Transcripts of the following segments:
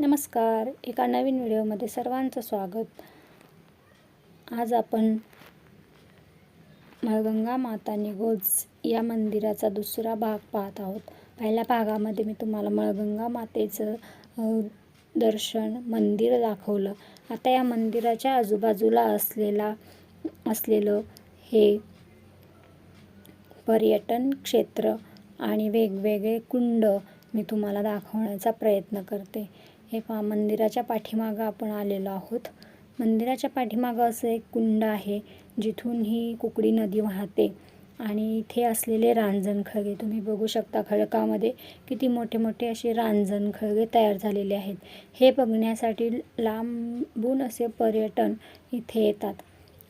नमस्कार. एका नवीन व्हिडिओमध्ये सर्वांचं स्वागत. आज आपण मळगंगा माता निगोज या मंदिराचा दुसरा भाग पाहत आहोत. पहिल्या भागामध्ये मी तुम्हाला मळगंगा मातेचं दर्शन मंदिर दाखवलं. आता या मंदिराच्या आजूबाजूला असलेला असलेलं हे पर्यटन क्षेत्र आणि वेगवेगळे कुंड मी तुम्हाला दाखवण्याचा प्रयत्न करते. हे पहा मंदिराच्या पाठीमागं आपण आलेलो आहोत. मंदिराच्या पाठीमागं असं एक कुंड आहे जिथून ही कुकडी नदी वाहते. आणि इथे असलेले रांजण खळगे तुम्ही बघू शकता खडकामध्ये किती मोठे मोठे असे रांजण खळगे तयार झालेले आहेत. हे बघण्यासाठी लांबून असे पर्यटन इथे येतात.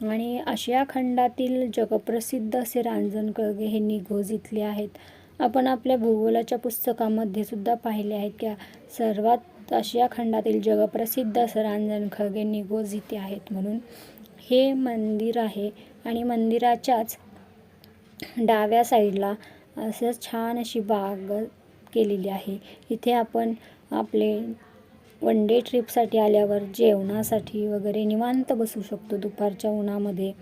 आणि आशिया खंडातील जगप्रसिद्ध असे रांजण खळगे हे निघोज इथले आहेत. आपण आपल्या भूगोलाच्या पुस्तकामध्ये सुद्धा पाहिले आहेत की सर्वात आशिया खंडातील जगप्रसिद्ध असं रांजण खळगे इथे आहेत म्हणून हे मंदिर आहे आणि मंदिराच्याच डाव्या साईडला असं छान अशी बाग केलेली आहे. इथे आपण आपले वन डे ट्रिपसाठी आल्यावर जेवणासाठी वगैरे निवांत बसू शकतो दुपारच्या उन्हामध्ये.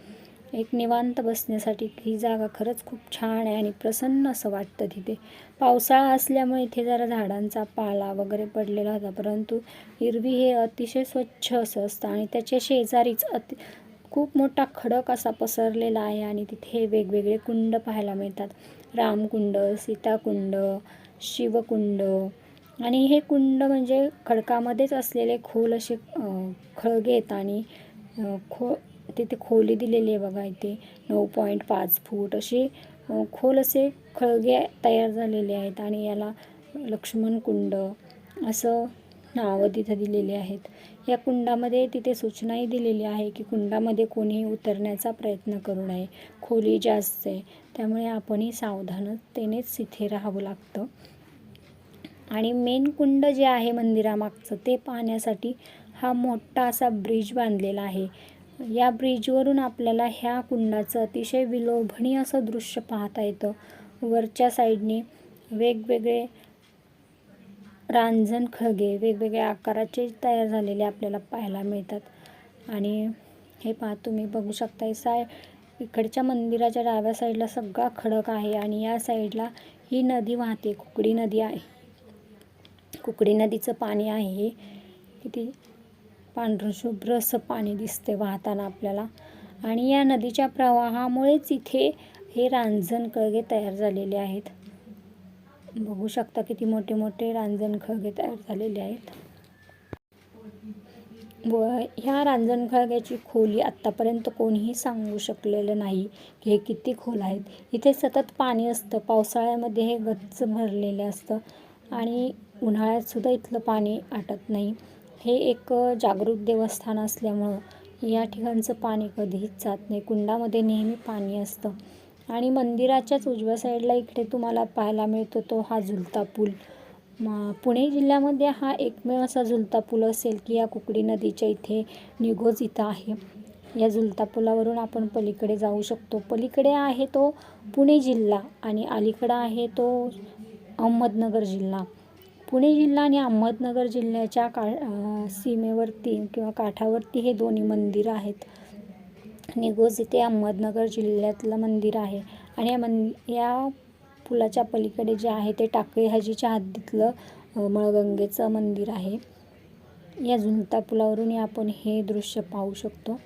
एक निवांत बसण्यासाठी ही जागा खरंच खूप छान आहे आणि प्रसन्न असं वाटतं तिथे. पावसाळा असल्यामुळे इथे जरा झाडांचा पाला वगैरे पडलेला होता परंतु हिरवी हे अतिशय स्वच्छ असं असतं आणि त्याच्या शेजारीच अति खूप मोठा खडक असा पसरलेला आहे आणि तिथे वेगवेगळे कुंड पाहायला मिळतात. रामकुंड सीताकुंड शिवकुंड आणि हे कुंड म्हणजे खडकामध्येच असलेले खोल असे खळगे आहेत आणि खो तिथे खोली दिलेली आहे बघा इथे. नऊ पॉईंट पाच फूट असे खोल असे खळगे तयार झालेले आहेत आणि याला लक्ष्मण कुंड असं नावं तिथं दिलेली आहेत. या कुंडामध्ये तिथे सूचनाही दिलेली आहे की कुंडामध्ये कोणीही उतरण्याचा प्रयत्न करू नये. खोली जास्त आहे त्यामुळे आपणही सावधानतेनेच तिथे राहावं लागतं. आणि मेन कुंड जे आहे मंदिरामागचं ते पाहण्यासाठी हा मोठा असा ब्रिज बांधलेला आहे. या ब्रिजवरून आपल्याला ह्या कुंडाचं अतिशय विलोभनीय असं दृश्य पाहता येतं. वरच्या साईडने वेगवेगळे रांजण खळगे वेगवेगळ्या आकाराचे तयार झालेले आपल्याला पाहायला मिळतात. आणि हे पहा तुम्ही बघू शकता साय इकडच्या मंदिराच्या डाव्या साईडला सगळा खडक आहे आणि या साईडला ही नदी वाहते कुकडी नदी आहे. कुकडी नदीचं पाणी आहे. हे किती पांढरं शुभ्र असं पाणी दिसते वाहताना आपल्याला. आणि या नदीच्या प्रवाहामुळेच इथे हे रांजण खळगे तयार झालेले आहेत. बघू शकता किती मोठे मोठे रांजण खळगे तयार झालेले आहेत. व ह्या रांजण खळग्याची खोली आत्तापर्यंत कोणीही सांगू शकलेलं नाही की हे किती खोल आहेत. इथे सतत पाणी असतं पावसाळ्यामध्ये हे गच्च भरलेलं असतं आणि उन्हाळ्यातसुद्धा इथलं पाणी आटत नाही. हे एक जागृत देवस्थान असल्यामुळं या ठिकाणचं पाणी कधीच जात नाही. कुंडामध्ये नेहमी पाणी असतं. आणि मंदिराच्याच उजव्या साईडला इकडे तुम्हाला पाहायला मिळतो तो हा झुलता पूल. म पुणे जिल्ह्यामध्ये हा एकमेव असा झुलता पूल असेल की या कुकडी नदीच्या इथे निघोज इथं आहे. या झुलता पुलावरून आपण पलीकडे जाऊ शकतो. पलीकडे आहे तो पुणे जिल्हा आणि अलीकडं आहे तो अहमदनगर जिल्हा. पुणे जिल्हा आणि अहमदनगर जिल्ह्याच्या का सीमेवरती किंवा काठावरती हे दोन्ही मंदिरं आहेत. निगोज इथे अहमदनगर जिल्ह्यातलं मंदिर आहे. आणि या मन या पुलाच्या पलीकडे जे आहे ते टाकळी हाजीच्या हद्दीतलं मळगंगेचं मंदिर आहे. या झुलता पुलावरून आपण हे दृश्य पाहू शकतो.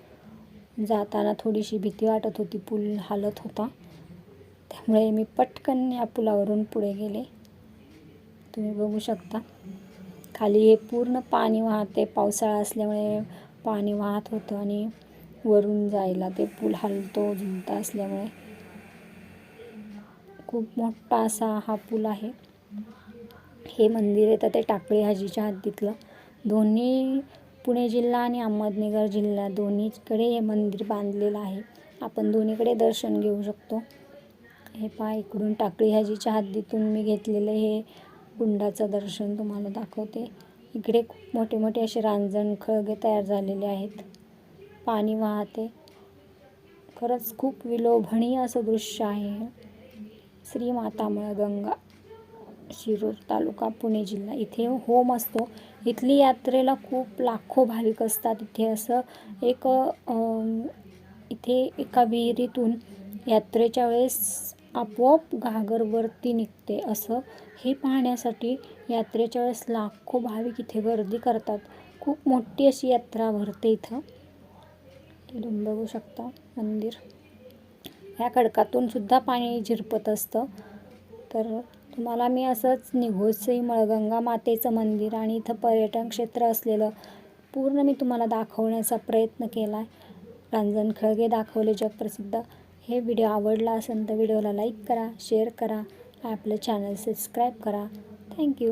जाताना थोडीशी भीती वाटत होती. पूल हालत होता. त्यामुळे मी पटकन या पुलावरून पुढे गेले. तुम्ही बघू शकता. खाली हे पूर्ण पाणी वाहते पावसाळा असल्यामुळे पाणी वाहत होतं आणि वरून जायला ते पूल हलतो झुलता असल्यामुळे. खूप मोठा असा हा पूल आहे. हे मंदिर येतं ते टाकळी हाजीच्या हद्दीतलं. दोन्ही पुणे जिल्हा आणि अहमदनगर जिल्हा दोन्हीकडे हे मंदिर बांधलेलं आहे. आपण दोन्हीकडे दर्शन घेऊ शकतो. हे पहा इकडून टाकळी हाजीच्या हद्दीतून मी घेतलेलं हे कुंडाचं दर्शन तुम्हाला दाखवते. इकडे खूप मोठे मोठे असे रांजण खळगे तयार झालेले आहेत. पाणी वाहते. खरंच खूप विलोभणीय असं दृश्य आहे. श्री मातामळ गंगा शिरूर तालुका पुणे जिल्हा. इथे होम असतो. इथली यात्रेला खूप लाखो भाविक असतात. इथे असं एक इथे एका विहिरीतून यात्रेच्या वेळेस आपोआप घागरवरती निघते. असं हे पाहण्यासाठी यात्रेच्या वेळेस लाखो भाविक इथे गर्दी करतात. खूप मोठी अशी यात्रा भरते इथं. इथून बघू शकता. मंदिर. ह्या खडकातून सुद्धा पाणी झिरपत असतं. तर तुम्हाला मी असंच निघोसई मळगंगा मातेचं मंदिर आणि इथं पर्यटन क्षेत्र असलेलं पूर्ण मी तुम्हाला दाखवण्याचा प्रयत्न केला आहे रांजण खळगे दाखवले जगप्रसिद्ध. हे व्हिडिओ आवडला असेल तर व्हिडिओला लाईक करा शेअर करा आपलं चॅनल सबस्क्राईब करा. थँक्यू